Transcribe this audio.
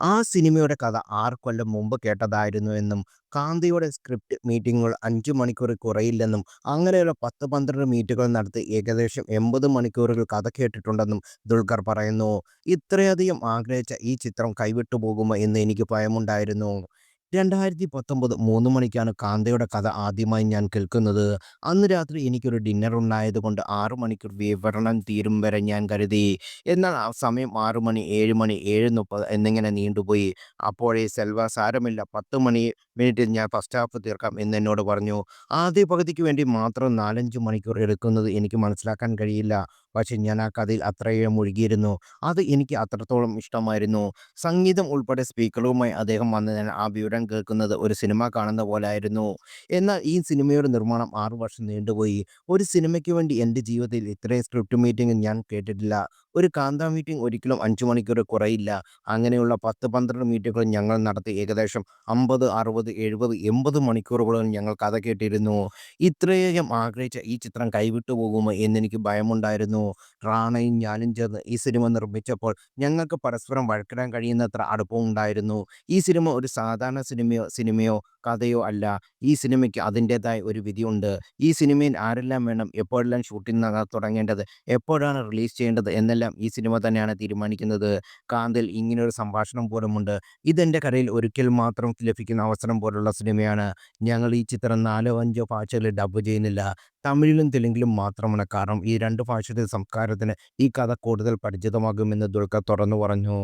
ആ സിനിമയുടെ കഥ ആറ് കൊല്ലം മുമ്പ് കേട്ടതായിരുന്നു എന്നും കാന്തിയുടെ സ്ക്രിപ്റ്റ് മീറ്റിങ്ങുകൾ അഞ്ചു മണിക്കൂർ കുറയില്ലെന്നും അങ്ങനെയുള്ള പത്ത് പന്ത്രണ്ട് മീറ്റുകൾ നടത്തി ഏകദേശം എൺപത് മണിക്കൂറുകൾ കഥ കേട്ടിട്ടുണ്ടെന്നും ദുൽഖർ പറയുന്നു. ഇത്രയധികം ആഗ്രഹിച്ച ഈ ചിത്രം കൈവിട്ടു പോകുമോ എന്ന് എനിക്ക് ഭയമുണ്ടായിരുന്നു. രണ്ടായിരത്തി പത്തൊമ്പത് മൂന്ന് മണിക്കാണ് കാന്തയുടെ കഥ ആദ്യമായി ഞാൻ കേൾക്കുന്നത്. അന്ന് രാത്രി എനിക്കൊരു ഡിന്നർ ഉണ്ടായതുകൊണ്ട് ആറ് മണിക്കൂർ വിവരണം തീരും വരെ ഞാൻ കരുതി. എന്നാൽ ആ സമയം ആറു മണി, ഏഴ് മണി, ഏഴ് മുപ്പത് എന്നിങ്ങനെ നീണ്ടുപോയി. അപ്പോഴേ സെൽവ സാരമില്ല പത്ത് മണി മിനിറ്റിൽ ഞാൻ ഫസ്റ്റ് ഹാഫ് തീർക്കാം എന്ന് എന്നോട് പറഞ്ഞു. ആദ്യ പകുതിക്ക് വേണ്ടി മാത്രം നാലഞ്ച് മണിക്കൂർ എടുക്കുന്നത് എനിക്ക് മനസ്സിലാക്കാൻ കഴിയില്ല. പക്ഷേ ഞാൻ ആ കഥയിൽ അത്രയേറെ മുഴുകിയിരുന്നു. അത് എനിക്ക് അത്രത്തോളം ഇഷ്ടമായിരുന്നു. സംഗീതം ഉൾപ്പെടെ സ്പീക്കറുമായി അദ്ദേഹം വന്നതിനാൽ ആ വിവരം കേൾക്കുന്നത് ഒരു സിനിമ കാണുന്ന പോലായിരുന്നു എന്നാൽ ഈ സിനിമയുടെ നിർമ്മാണം ആറ് വർഷം നീണ്ടുപോയി. ഒരു സിനിമയ്ക്ക് വേണ്ടി എന്റെ ജീവിതത്തിൽ ഇത്രയും സ്ക്രിപ്റ്റ് മീറ്റിംഗ് ഞാൻ കേട്ടിട്ടില്ല. ഒരു കാന്ത മീറ്റിംഗ് ഒരിക്കലും അഞ്ചു മണിക്കൂർ കുറയില്ല. അങ്ങനെയുള്ള പത്ത് പന്ത്രണ്ട് മീറ്റിങ്ങുകൾ ഞങ്ങൾ നടത്തി ഏകദേശം അമ്പത്, അറുപത്, എഴുപത്, എൺപത് മണിക്കൂറുകളോളം ഞങ്ങൾ കഥ കേട്ടിരുന്നു. ഇത്രയധികം ആഗ്രഹിച്ച ഈ ചിത്രം കൈവിട്ടു പോകുമോ എന്നെനിക്ക് ഭയമുണ്ടായിരുന്നു. റാണയും ഞാനും ചേർന്ന് ഈ സിനിമ നിർമ്മിച്ചപ്പോൾ ഞങ്ങൾക്ക് പരസ്പരം വഴക്കിടാൻ കഴിയുന്നത്ര അടുപ്പം ഉണ്ടായിരുന്നു ഈ സിനിമ ഒരു സാധാരണ സിനിമയോ സിനിമയോ കഥയോ അല്ല. ഈ സിനിമയ്ക്ക് അതിന്റേതായ ഒരു വിധിയുണ്ട്. ഈ സിനിമയിൽ ആരെല്ലാം വേണം, എപ്പോഴെല്ലാം ഷൂട്ടിംഗ് തുടങ്ങേണ്ടത്, എപ്പോഴാണ് റിലീസ് ചെയ്യേണ്ടത് എന്നെല്ലാം ഈ സിനിമ തന്നെയാണ് തീരുമാനിക്കുന്നത്. കാന്തിൽ ഇങ്ങനൊരു സംഭാഷണം പോലുമുണ്ട്. ഇതെന്റെ കഥയിൽ ഒരിക്കൽ മാത്രം ലഭിക്കുന്ന അവസരം പോലുള്ള സിനിമയാണ്. ഞങ്ങൾ ഈ ചിത്രം നാലോ അഞ്ചോ ഭാഷകളിൽ ഡബ് ചെയ്യുന്നില്ല. തമിഴിലും തെലുങ്കിലും മാത്രമാണ്. കാരണം ഈ രണ്ട് ഭാഷയുടെ സംസ്കാരത്തിന് ഈ കഥ കൂടുതൽ പരിചിതമാകുമെന്ന് ദുൽഖർ തുറന്നു പറഞ്ഞു.